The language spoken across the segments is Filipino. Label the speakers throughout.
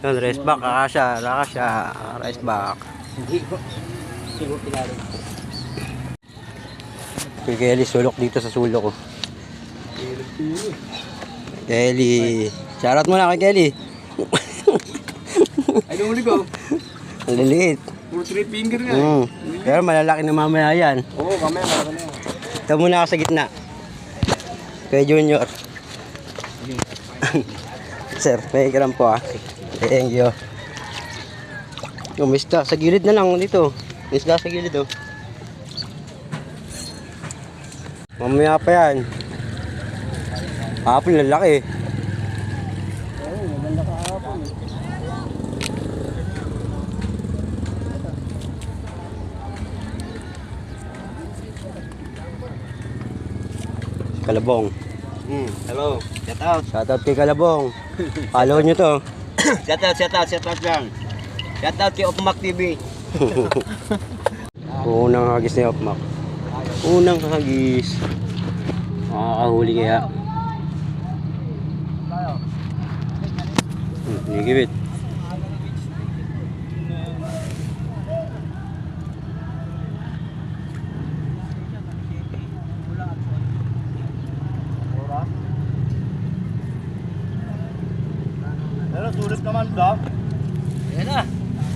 Speaker 1: Yun, race back, akasya, akasya, race back.
Speaker 2: Hindi ko. Hindi ko kilala.
Speaker 1: Kay Kelly, sulok dito sa sulok ko. Kelly. Shoutout mo na kay Kelly.
Speaker 2: Ay, nahuli ko.
Speaker 1: Ang liliit.
Speaker 2: Puro three finger nga.
Speaker 1: Mm. Pero malalaki na mamaya yan.
Speaker 2: Oo, mamaya malaki na.
Speaker 1: Ito muna ako sa gitna. Kay Junior. Sir, may gram po ah. Thank you. Yung isda, sa gilid na lang dito. May Isda sa gilid oh. Mamaya pa yan. Hapon lalaki.
Speaker 2: Oo, maganda ka.
Speaker 1: Kalabong.
Speaker 2: Hmm, hello. Shout out.
Speaker 1: Shoutout kay Kalabong. Follow nyo to.
Speaker 2: Shout out, shout out, shout out lang. Shout out kay Opmac TV.
Speaker 1: Unang hagis ni Opmak. Unang hagis. Makakahuli kaya. Nigibit.
Speaker 2: Pero sulit naman daw. Yan na.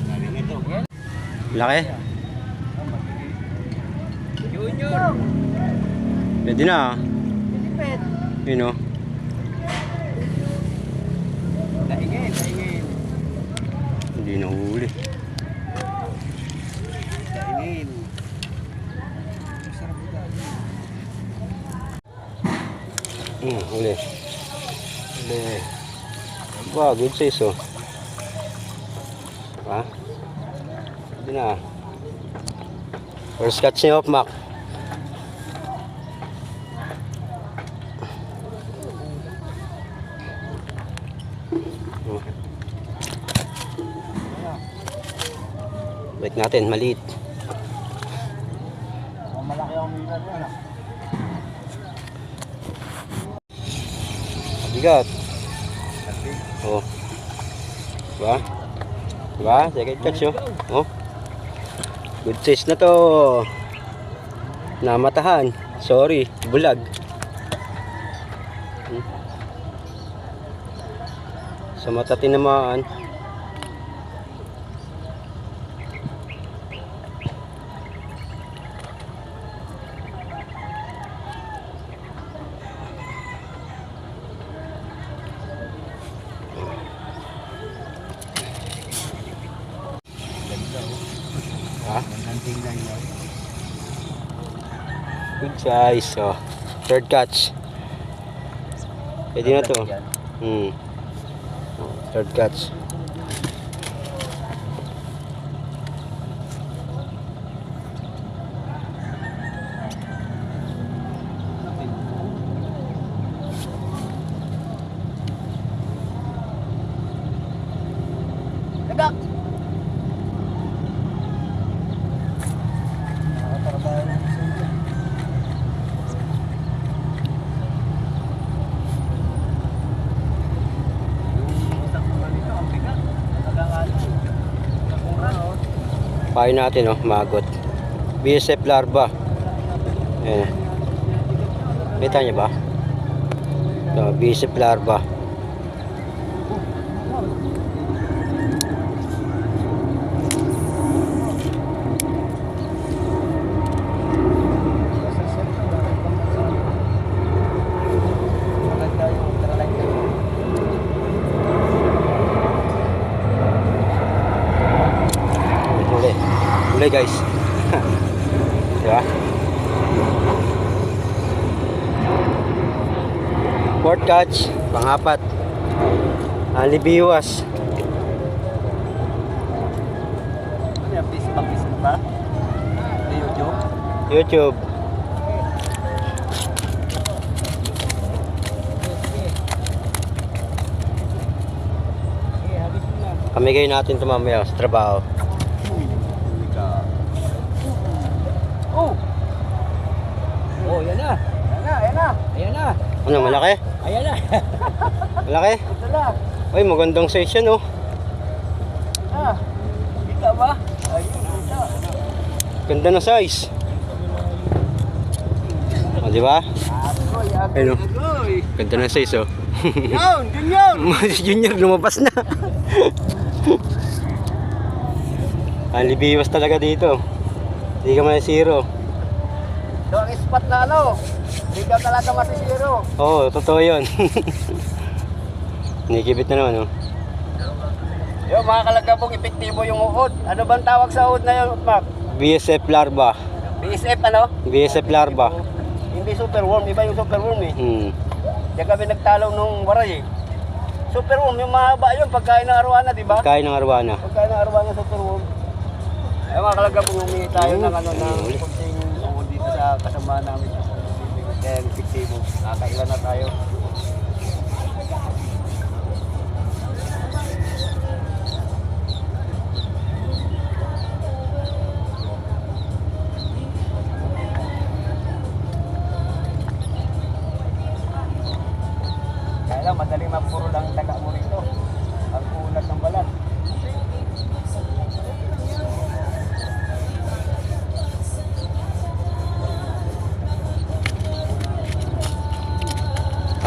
Speaker 2: Sabi nito.
Speaker 1: Laki.
Speaker 2: Junior.
Speaker 1: Pwede na ah.
Speaker 2: Pilipet.
Speaker 1: Yun oh.
Speaker 2: Taingin, taingin.
Speaker 1: Hindi na huli.
Speaker 2: Taingin. Sarap ito.
Speaker 1: Hmm, huli. Huli. Wow, good size oh. Na. First catch ni Opmak. Balik natin, maliit.
Speaker 2: Malaki ang minsan yan ah.
Speaker 1: Bigat. Oh. Diba? Diba? Second catch oh. Oh. Good size na to. Namatahan. Sorry, bulag. Hmm. Sa mata tinamaan. Ha? Good size. Oh. Third catch. Pwede na to. Hmm. Third catch. Payo natin oh, magot. BSF larva. Ayan. Kita niyo ba? Ito, BSF larva.
Speaker 2: Maganda yung ultralight na yun.
Speaker 1: Huli. Huli guys. diba? Fourth catch, pangapat. Alibiwas.
Speaker 2: Ano pa? Sa YouTube?
Speaker 1: YouTube. Pamigay natin ito mamaya sa trabaho.
Speaker 2: Oh, yan na. Yan na, yan na. Ayan na.
Speaker 1: Ano, malaki?
Speaker 2: Ayan na.
Speaker 1: Malaki?
Speaker 2: Ito na.
Speaker 1: Ay, magandang size yan oh.
Speaker 2: Ah, kita ba? Ayun, kita.
Speaker 1: Ganda na size. O, di ba?
Speaker 2: Agoy, agoy,
Speaker 1: Ayun, oh.
Speaker 2: agoy.
Speaker 1: Ganda na size, oh.
Speaker 2: Yun.
Speaker 1: Mas junior, lumabas na. Ang libiwas talaga dito. Hindi ka may zero.
Speaker 2: Spot na ano, hindi ka talaga masisiro.
Speaker 1: Oo, totoo yun. Nikibit na naman, oh.
Speaker 2: Yung mga kalagabong epektibo yung uod. Ano bang tawag sa uod na yun, Mac?
Speaker 1: BSF larva.
Speaker 2: BSF ano?
Speaker 1: BSF larva.
Speaker 2: Hindi superworm, iba yung superworm eh.
Speaker 1: Hmm.
Speaker 2: Diyan kami nagtalaw nung waray eh. Superworm, yung mahaba yun, pagkain ng arwana, di ba?
Speaker 1: Kain ng arwana.
Speaker 2: Pagkain ng arwana, superworm. Ay mga kalagabong humingi tayo ng ano ng kunting uod dito sa kasama namin. Kaya epektibo. Nakakailan na tayo.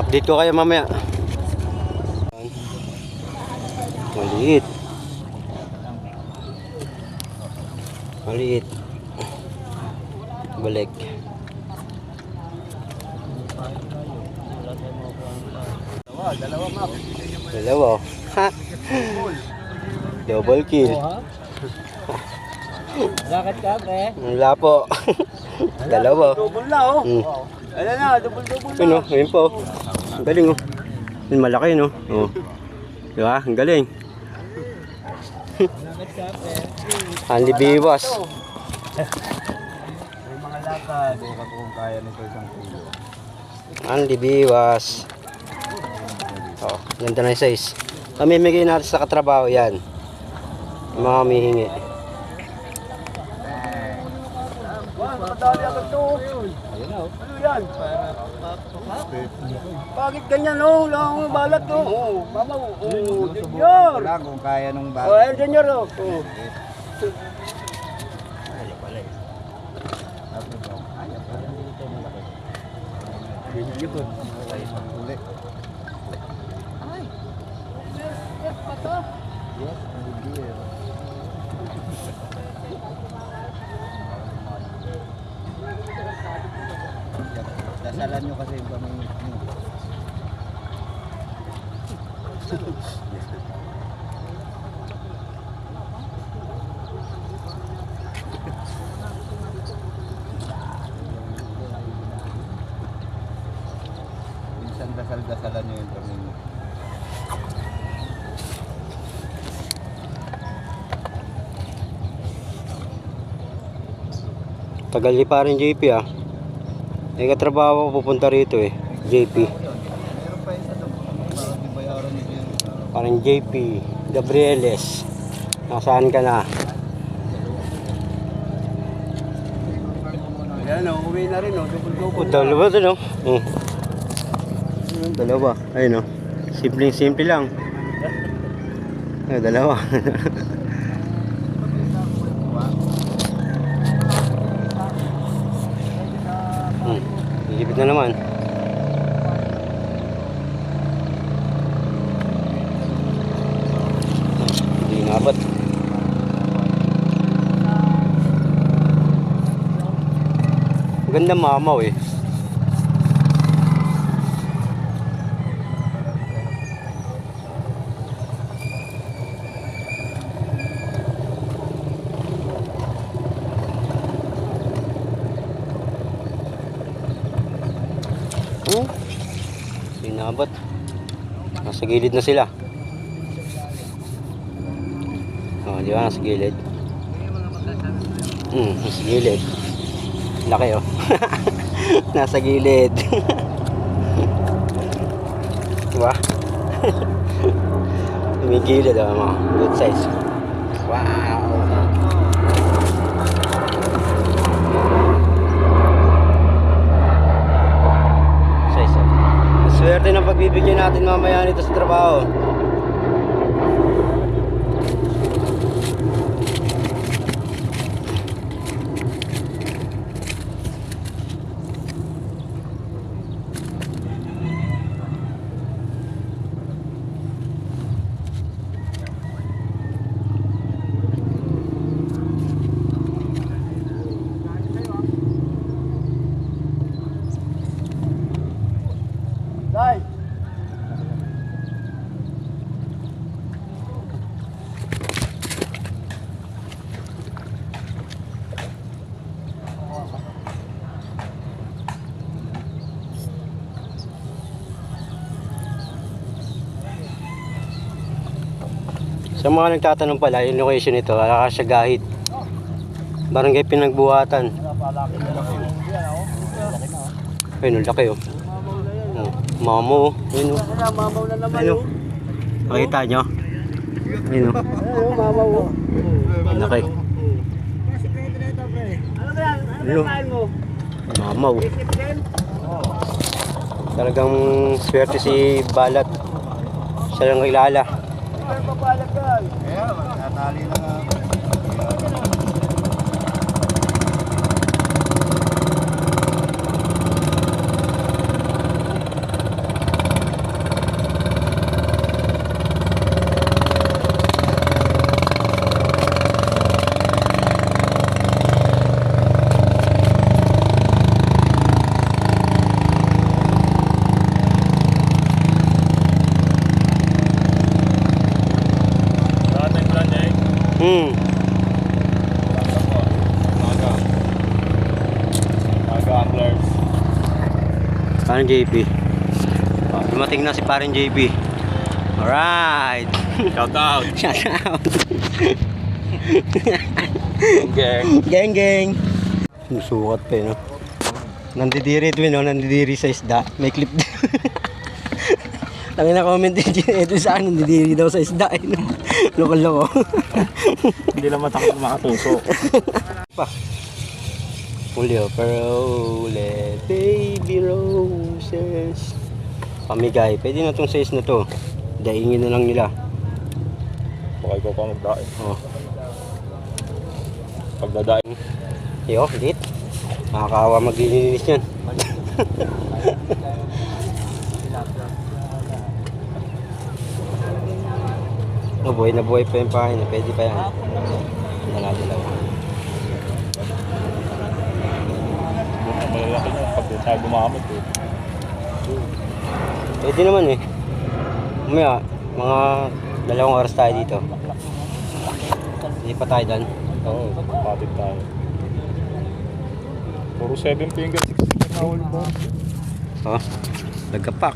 Speaker 1: Update ko kayo mamaya. Maliit. Maliit. Balik.
Speaker 2: Dalawa, dalawa map.
Speaker 1: Dalawa. Ha? Double kill.
Speaker 2: Lakad ka, pre.
Speaker 1: Wala po. Dalawa.
Speaker 2: Double na, oh. Ayan na, double-double na.
Speaker 1: Yun o, ayun po. Ang galing o. Yun malaki no. Oh. Di ba? Ang galing. Ang libiwas.
Speaker 2: May mga lakad. Buka kung kaya nito isang kilo.
Speaker 1: Ang libiwas. Oh, ganda na yung size. Pamimigay natin sa katrabaho yan. Yung mga humihingi.
Speaker 3: Ayun na, oh.
Speaker 2: Ano yan? Bakit ganyan, oh? Wala akong balat, oh. Oh, mama, oh. Oh, junior.
Speaker 3: lang kung kaya nung
Speaker 2: Oh, ayun, junior, oh. Oh.
Speaker 3: Dasalan nyo kasi yung kami. Minsan dasal-dasalan nyo yung kami.
Speaker 1: Tagal pa rin JP ah. May katrabaho ko pupunta rito eh. JP.
Speaker 3: Parang
Speaker 1: JP. Gabrieles. Nasaan ka na?
Speaker 2: Ayan, oh. Uwi na rin, na.
Speaker 1: dalawa to no? Ayun, Dalawa. Ayun no. Simpleng simple lang. Ayun, dalawa. na naman. Hindi inabot. Ganda mamaw eh. Hmm? Sinabot. Nasa gilid na sila. Oh, di ba? Nasa gilid. Hmm, nasa gilid. Laki oh. nasa gilid. di ba? Tumigilid oh, mga good size. Wow. Size oh. Swerte ng pagbibigyan natin mamaya nito sa trabaho. Sa mga nagtatanong pala, yung location nito, wala sa Gahit. Barangay Pinagbuhatan. Ayun, ang laki oh. Oh, Mamo, oh. Ayun oh.
Speaker 2: Mamaw na naman
Speaker 1: Ayun
Speaker 2: yun.
Speaker 1: oh. Makita nyo? Ayun oh.
Speaker 2: Ayun, mamaw. oh.
Speaker 1: Ang laki.
Speaker 2: Ano yan?
Speaker 1: Ayun.
Speaker 2: ba mo?
Speaker 1: Mamaw. Talagang swerte si Balat. Siya lang kilala.
Speaker 2: Balag yan?
Speaker 3: Kaya, natali na nga.
Speaker 1: Hmm. Parang JP. Dumating na si parang JP. Alright.
Speaker 4: Shout out.
Speaker 1: Shout out.
Speaker 4: Gang.
Speaker 1: Geng geng. Susukat pa eh, no? Nandidiri ito no? Nandidiri sa isda. May clip din. Tangin na comment din. Ito sa akin, nandidiri daw sa isda. Eh, no? Loko-loko.
Speaker 4: Hindi naman takot makatusok.
Speaker 1: pa. Julio, pero ule, baby roses. Pamigay. Pwede na tong size na to. Daingin na lang nila.
Speaker 4: Baka ikaw pa magdain.
Speaker 1: Oh.
Speaker 4: Pagdadain.
Speaker 1: Yo, lit. Nakakawa maglilinis yan. oh, buhay na buhay pa yung pahay na. Pwede pa yan. Dala-dalawa.
Speaker 4: Ang malalaki niya. Pag tayo gumamit eh.
Speaker 1: Pwede naman eh. Umaya, mga dalawang oras tayo dito. Hindi pa tayo dyan.
Speaker 4: Oo, kapatid tayo. Puro 7 finger, 6 finger na huli po.
Speaker 1: Oh, nagkapak.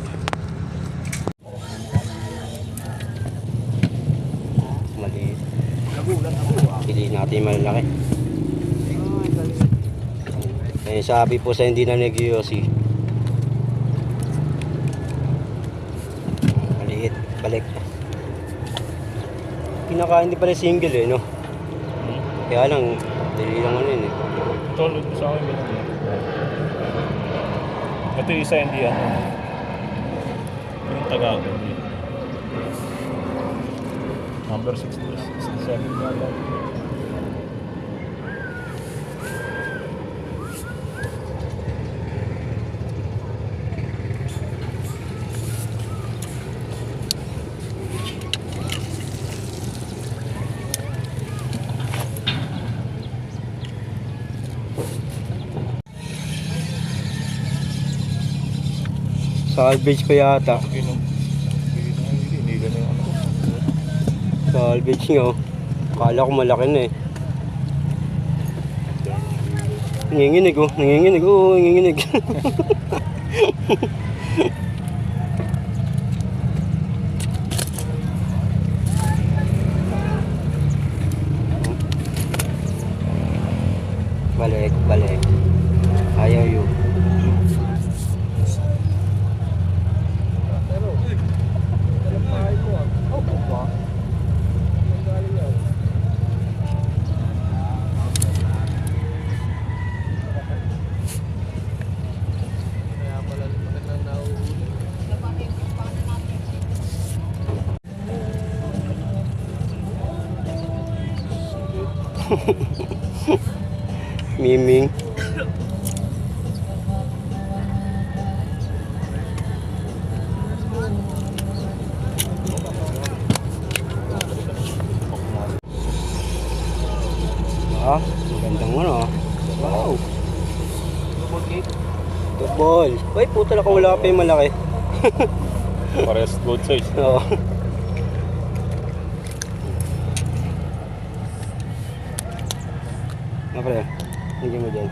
Speaker 1: Maliit. Piliin natin yung malalaki. Eh, sabi po sa hindi na nag-yosi. Maliit. Balik. Kinakain din pala single eh, no? Kaya lang, dali lang ano yun eh.
Speaker 4: Mo sa akin. ganun eh. Ito yung isa hindi ano. Yung Tagalog. hindi. Number 60, 67
Speaker 1: Salvage pa yata. Salvage nga oh. Akala ko malaki na eh. Nanginginig oh. Nanginginig oh. Nanginginig. Double. Ay, puta na wala pa yung malaki.
Speaker 4: Parehas good size.
Speaker 1: Oo. Ano pala? Hindi mo dyan.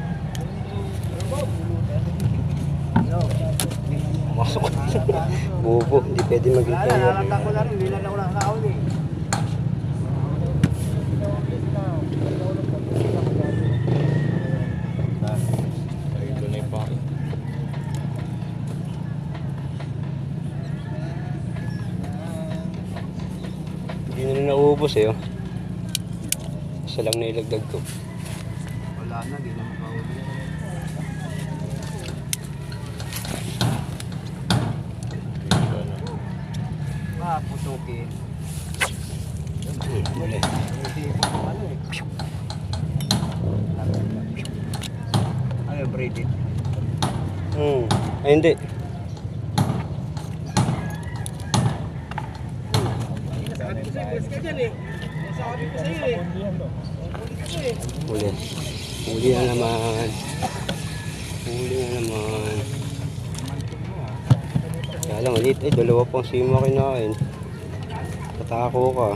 Speaker 1: Masok. Bobo, hindi pwede mag-repair.
Speaker 2: Wala, nakakita ko na rin. Hindi na ako nakakaon eh.
Speaker 1: Naubos eh. Oh. Isa lang nailagdag ko.
Speaker 3: Wala na, di na makahuli.
Speaker 2: Maputukin.
Speaker 1: Hmm, huli.
Speaker 2: Hindi mo ano eh. Ano yung braided?
Speaker 1: Hmm. Ay, hindi. Huli. Huli na naman. Huli na naman. Kaya lang, ulit. Eh, dalawa pang sima kinain. Patako ka.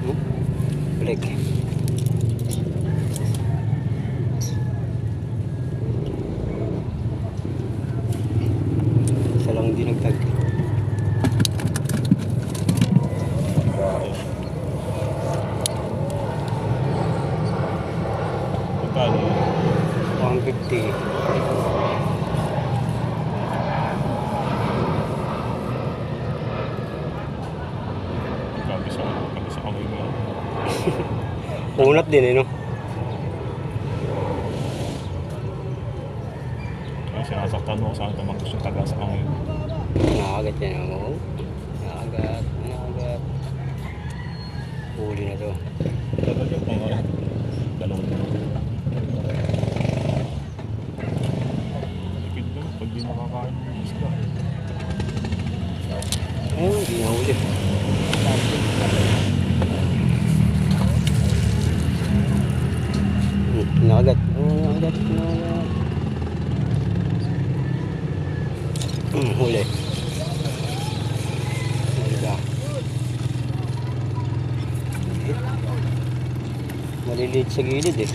Speaker 1: Hmm? Balik lang dinagdag.
Speaker 4: Magkano yun?
Speaker 1: 150.
Speaker 4: Grabe sa, grabe sa kamay mo.
Speaker 1: Unat din eh, no?
Speaker 4: Kaya sinasaktan mo saan naman gusto taga sa kamay mo.
Speaker 1: Nakagat yan ako. Nakagat, nakagat. Huli na to.
Speaker 4: Talaga pang uh, dalawang Tipid naman pag di nakakain ng isda.
Speaker 1: Ayun, hindi na huli. Hmm, nakagat. Oh, nakagat, nakagat. Hmm, huli. Huli ka. Maliliit sa gilid eh.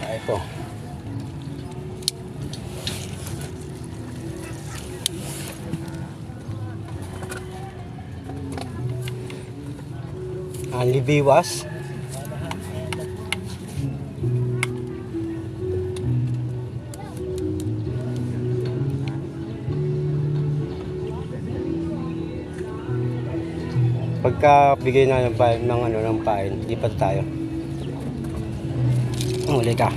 Speaker 1: Ah, ito. Ang. Pagka bigay na ng, ng ano ng pain, lipat tayo. Huli ka.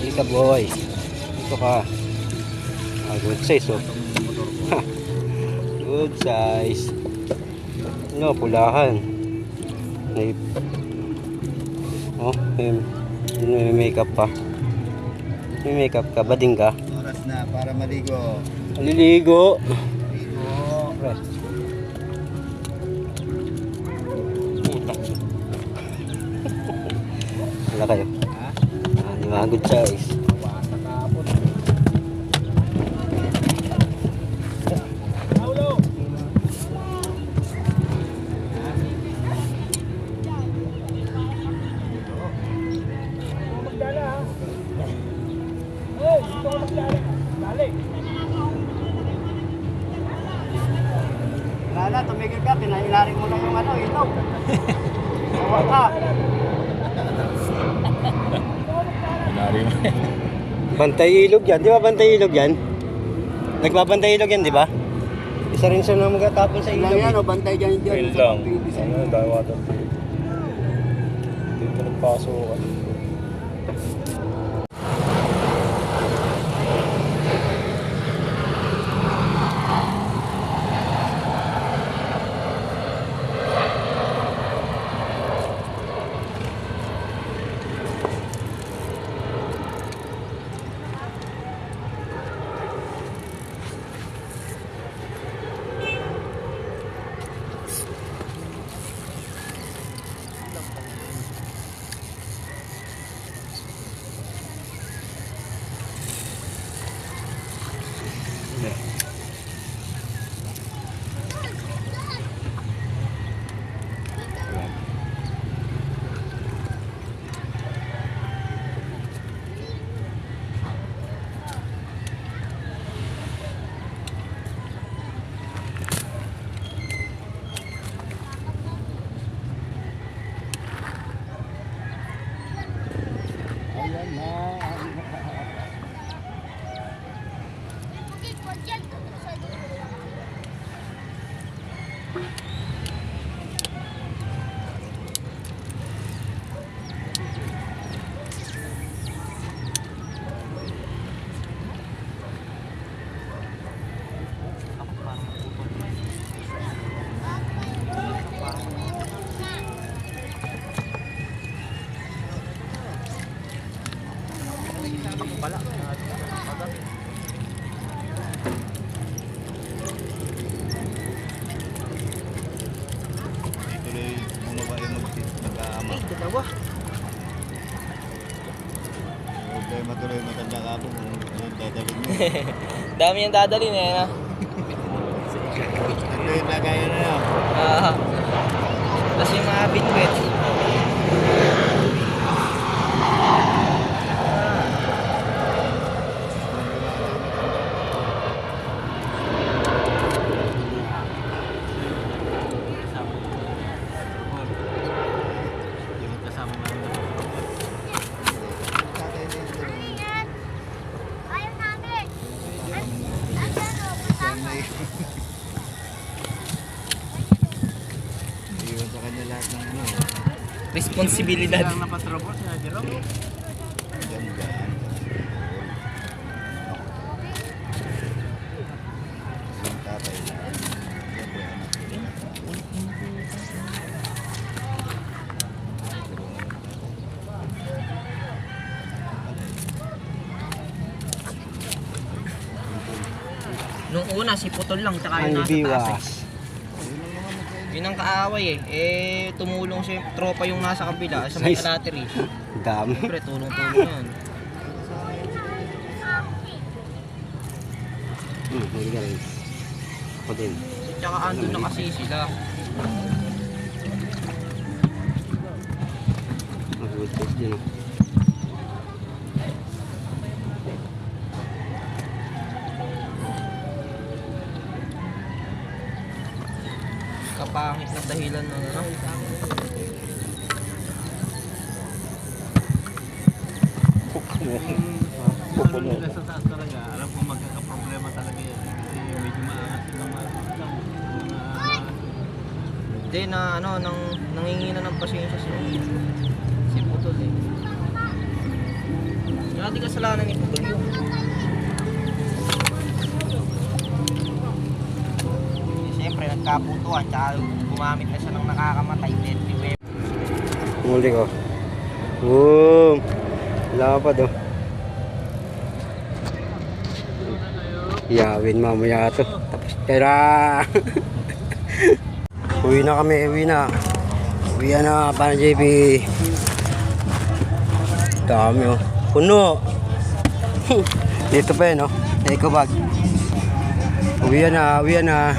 Speaker 1: Huli ka boy. Ito ka. Ah, good size oh. Good size. No, pulahan. May Oh, may, may makeup pa. May makeup ka, bading ka.
Speaker 3: Oras na para maligo.
Speaker 1: Maliligo.
Speaker 3: Maligo.
Speaker 1: Rest. Wala kayo.
Speaker 3: Ha?
Speaker 1: Ah, di ba? Good Bantay ilog yan. Di ba bantay ilog yan? Nagbabantay ilog yan, di ba? Isa rin siya na magatapon sa
Speaker 2: Lang
Speaker 1: ilog.
Speaker 2: yan, o, bantay dyan dyan.
Speaker 4: Ayun
Speaker 2: sa
Speaker 4: lang. Ano, dahil water. Dito nagpasok.
Speaker 2: dadalhin 对。
Speaker 5: Dami yung dadalhin eh. No?
Speaker 2: Ano yung lagayan na yun?
Speaker 5: Ah. Tapos yung mga bitbit.
Speaker 2: Yung kasama namin.
Speaker 6: Ayaw namin. Andyan o, kasama.
Speaker 2: Iwan sa kanya lahat ng ano.
Speaker 5: Responsibilidad.
Speaker 3: napatrobos na, Jerome.
Speaker 2: Ganda. Yung tatay na. Anak.
Speaker 5: Nung una, si Putol lang, tsaka yung nasa taas
Speaker 1: biwas.
Speaker 5: eh. Yun ang kaaway eh. Eh, tumulong si tropa yung nasa kabila sa may
Speaker 1: Nice. Dami.
Speaker 5: Siyempre, tulong-tulong yan.
Speaker 1: Hmm, hindi ka rin. Ako din.
Speaker 5: Tsaka andun na kasi sila.
Speaker 1: Mag-good din oh.
Speaker 5: Kapangit na dahilan ng ano.
Speaker 3: Lalo nila sa taas talaga, alam ko magkakaproblema talaga yan. Kasi medyo maangat silang mga
Speaker 5: Hindi na ano, nang nangingina ng pasensya si si Putol eh. Kaya di kasalanan ni Putol yun. Nagkaputuan, tsaka gumamit na siya ng nakakamatay, deadly weapon.
Speaker 1: Huli ko. Boom! Wala pa do. Yawin mamaya to. Tapos tira! uwi na kami, uwi na. Uwi na, para JB. Dami oh. Puno! Dito pa yun oh. Eco bag. Uwi na, uwi na.